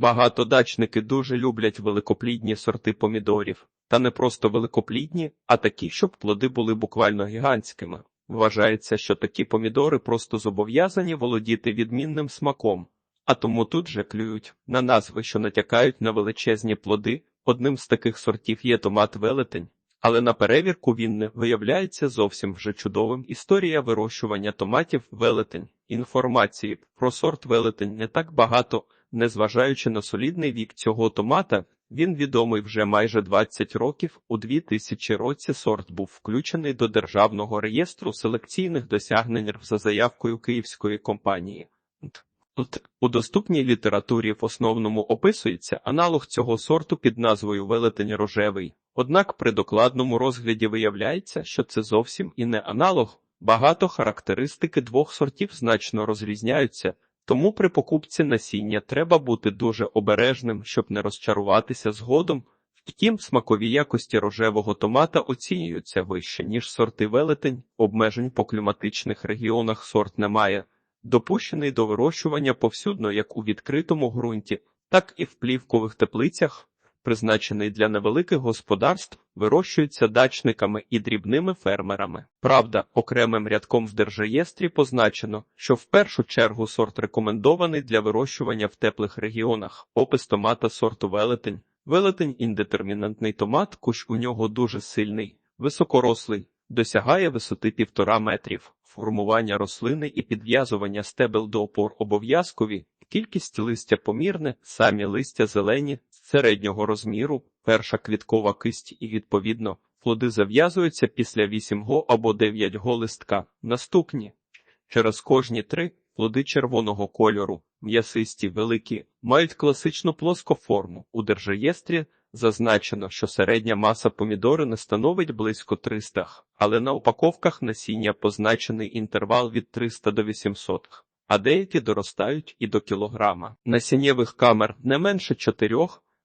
Багато дачники дуже люблять великоплідні сорти помідорів. Та не просто великоплідні, а такі, щоб плоди були буквально гігантськими. Вважається, що такі помідори просто зобов'язані володіти відмінним смаком, а тому тут же клюють на назви, що натякають на величезні плоди. Одним з таких сортів є томат велетень, але на перевірку він не виявляється зовсім вже чудовим. Історія вирощування томатів велетень. Інформації про сорт велетень не так багато, незважаючи на солідний вік цього томата. Він відомий вже майже 20 років. У 2000 році сорт був включений до Державного реєстру селекційних досягнень за заявкою київської компанії. У доступній літературі в основному описується аналог цього сорту під назвою велетень рожевий. Однак при докладному розгляді виявляється, що це зовсім і не аналог. Багато характеристики двох сортів значно розрізняються. Тому при покупці насіння треба бути дуже обережним, щоб не розчаруватися згодом. Втім, смакові якості рожевого томата оцінюються вище, ніж сорти велетень, обмежень по кліматичних регіонах сорт немає. Допущений до вирощування повсюдно як у відкритому ґрунті, так і в плівкових теплицях, призначений для невеликих господарств, вирощується дачниками і дрібними фермерами. Правда, окремим рядком в держреєстрі позначено, що в першу чергу сорт рекомендований для вирощування в теплих регіонах. Опис томата сорту велетень. Велетень індетермінантний томат, кущ у нього дуже сильний, високорослий, досягає висоти півтора метрів. Формування рослини і підв'язування стебел до опор обов'язкові, кількість листя помірне, самі листя зелені, середнього розміру, перша квіткова кисть і, відповідно, плоди зав'язуються після 8 го або 9 го листка. Наступні. Через кожні три плоди червоного кольору, м'ясисті, великі, мають класичну плоску форму. У держреєстрі зазначено, що середня маса помідори не становить близько 300, але на упаковках насіння позначений інтервал від 300 до 800, а деякі доростають і до кілограма. Насіннєвих камер не менше 4,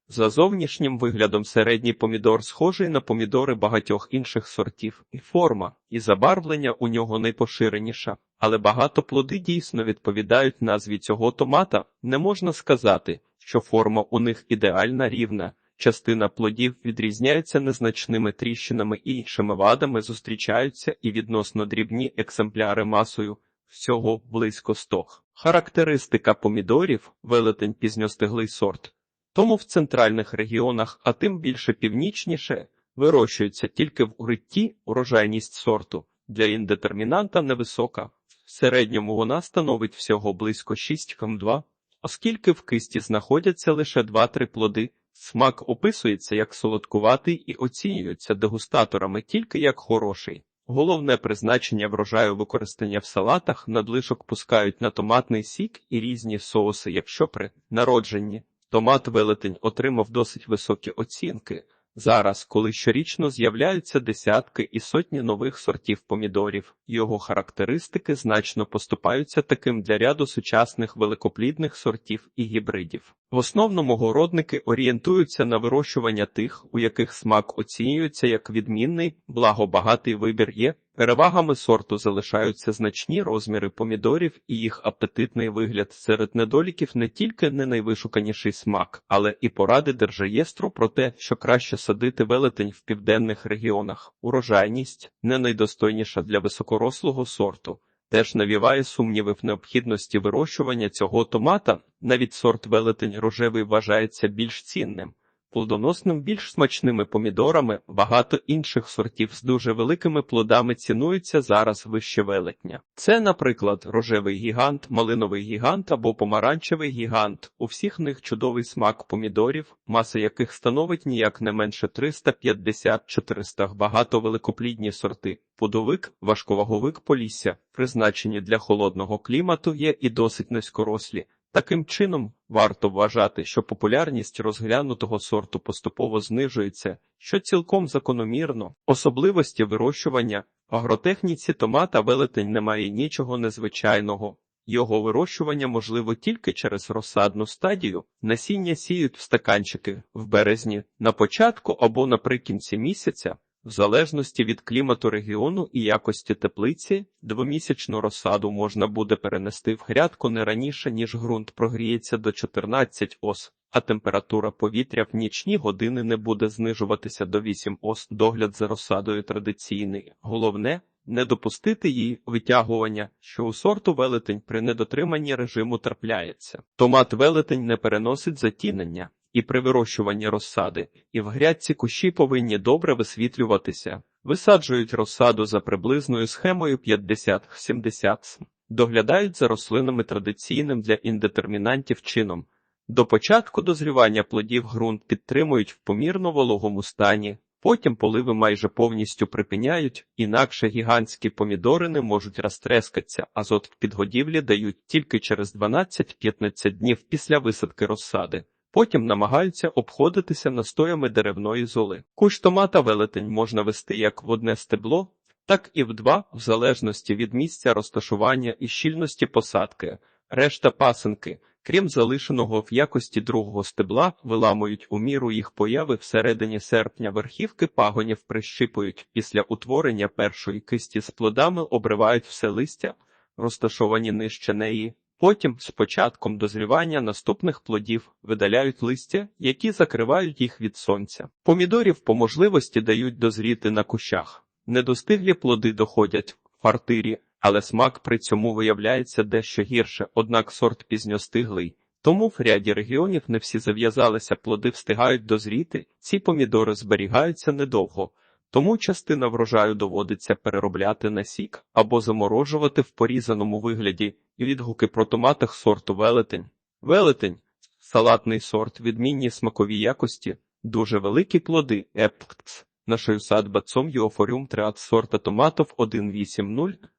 за зовнішнім виглядом середній помідор схожий на помідори багатьох інших сортів, і форма, і забарвлення у нього найпоширеніша, але багато плоди дійсно відповідають назві цього томата. Не можна сказати, що форма у них ідеальна рівна. Частина плодів відрізняється незначними тріщинами і іншими вадами зустрічаються і відносно дрібні екземпляри масою всього близько стох. Характеристика помідорів велетень пізньостиглий сорт. Тому в центральних регіонах, а тим більше північніше, вирощується тільки в уритті урожайність сорту. Для індетермінанта невисока. В середньому вона становить всього близько 6 км2, оскільки в кисті знаходяться лише 2-3 плоди. Смак описується як солодкуватий і оцінюється дегустаторами тільки як хороший. Головне призначення врожаю використання в салатах надлишок пускають на томатний сік і різні соуси, якщо при народженні Томат велетень отримав досить високі оцінки. Зараз, коли щорічно з'являються десятки і сотні нових сортів помідорів, його характеристики значно поступаються таким для ряду сучасних великоплідних сортів і гібридів. В основному городники орієнтуються на вирощування тих, у яких смак оцінюється як відмінний, благобагатий вибір є. Перевагами сорту залишаються значні розміри помідорів і їх апетитний вигляд серед недоліків не тільки не найвишуканіший смак, але і поради держреєстру про те, що краще садити велетень в південних регіонах. Урожайність не найдостойніша для високорослого сорту. Теж навіває сумніви в необхідності вирощування цього томата, навіть сорт велетень рожевий вважається більш цінним плодоносним більш смачними помідорами, багато інших сортів з дуже великими плодами цінуються зараз вище велетня. Це, наприклад, рожевий гігант, малиновий гігант або помаранчевий гігант. У всіх них чудовий смак помідорів, маса яких становить ніяк не менше 350-400 багато великоплідні сорти. Пудовик, важковаговик полісся, призначені для холодного клімату, є і досить низькорослі. Таким чином, варто вважати, що популярність розглянутого сорту поступово знижується, що цілком закономірно. Особливості вирощування агротехніці томата велетень немає нічого незвичайного. Його вирощування можливо тільки через розсадну стадію. Насіння сіють в стаканчики в березні, на початку або наприкінці місяця. В залежності від клімату регіону і якості теплиці, двомісячну розсаду можна буде перенести в грядку не раніше, ніж ґрунт прогріється до 14 ос, а температура повітря в нічні години не буде знижуватися до 8 ос. Догляд за розсадою традиційний. Головне не допустити її витягування, що у сорту велетень при недотриманні режиму трапляється. Томат велетень не переносить затінення. І при вирощуванні розсади, і в грядці кущі повинні добре висвітлюватися. Висаджують розсаду за приблизною схемою 50-70 см. Доглядають за рослинами традиційним для індетермінантів чином. До початку дозрівання плодів ґрунт підтримують в помірно вологому стані, потім поливи майже повністю припиняють, інакше гігантські помідори не можуть розтрескатися, азот в підгодівлі дають тільки через 12-15 днів після висадки розсади. Потім намагаються обходитися настоями деревної золи. Кущ томата велетень можна вести як в одне стебло, так і в два, в залежності від місця розташування і щільності посадки. Решта пасинки, крім залишеного в якості другого стебла, виламують у міру їх появи всередині серпня верхівки пагонів прищипують. Після утворення першої кисті з плодами обривають все листя, розташовані нижче неї. Потім, з початком дозрівання наступних плодів, видаляють листя, які закривають їх від сонця. Помідорів по можливості дають дозріти на кущах. Недостиглі плоди доходять в квартирі, але смак при цьому виявляється дещо гірше, однак сорт пізньостиглий. Тому в ряді регіонів не всі зав'язалися, плоди встигають дозріти, ці помідори зберігаються недовго. Тому частина врожаю доводиться переробляти на сік або заморожувати в порізаному вигляді. і Відгуки про томатах сорту велетень. Велетень салатний сорт, відмінні смакові якості, дуже великі плоди. Епкц. Нашою садбацом Юофоріум триат сорта томатов 180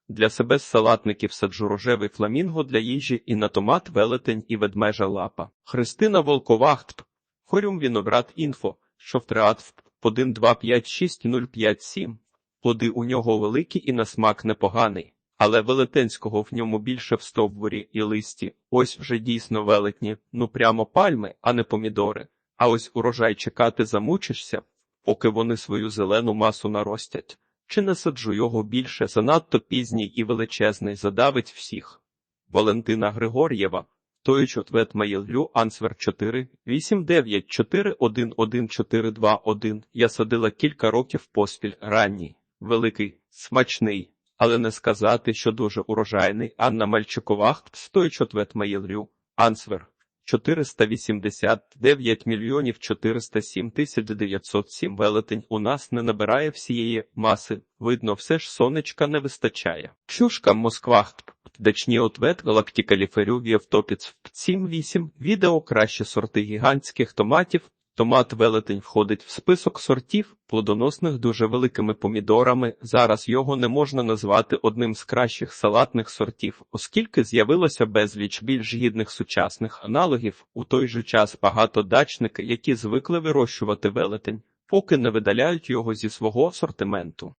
для себе з салатників саджу рожевий фламінго для їжі і на томат велетень і ведмежа лапа. Христина Волковахт. Хорюм Віноград Інфо, що в триат 1, 2, 5, 6, 0, 5, 7. Плоди у нього великі і на смак непоганий, але велетенського в ньому більше в стовбурі і листі. Ось вже дійсно велетні, ну прямо пальми, а не помідори. А ось урожай чекати замучишся, поки вони свою зелену масу наростять. Чи не саджу його більше, занадто пізній і величезний, задавить всіх. Валентина Григор'єва той чответ Маїллю Ансвер 4, 8, 9, 4, 1, 1, 4, 2, 1. Я садила кілька років поспіль ранній, великий, смачний, але не сказати, що дуже урожайний. Анна Мальчикова, той чответ Маїллю Ансвер 489 мільйонів 407 тисяч 907 велетень у нас не набирає всієї маси. Видно, все ж сонечка не вистачає. Чушка Москва. Дачні ответ галактикаліферювія втопіц 7-8. Відео кращі сорти гігантських томатів. Томат велетень входить в список сортів, плодоносних дуже великими помідорами. Зараз його не можна назвати одним з кращих салатних сортів, оскільки з'явилося безліч більш гідних сучасних аналогів. У той же час багато дачники, які звикли вирощувати велетень, поки не видаляють його зі свого асортименту.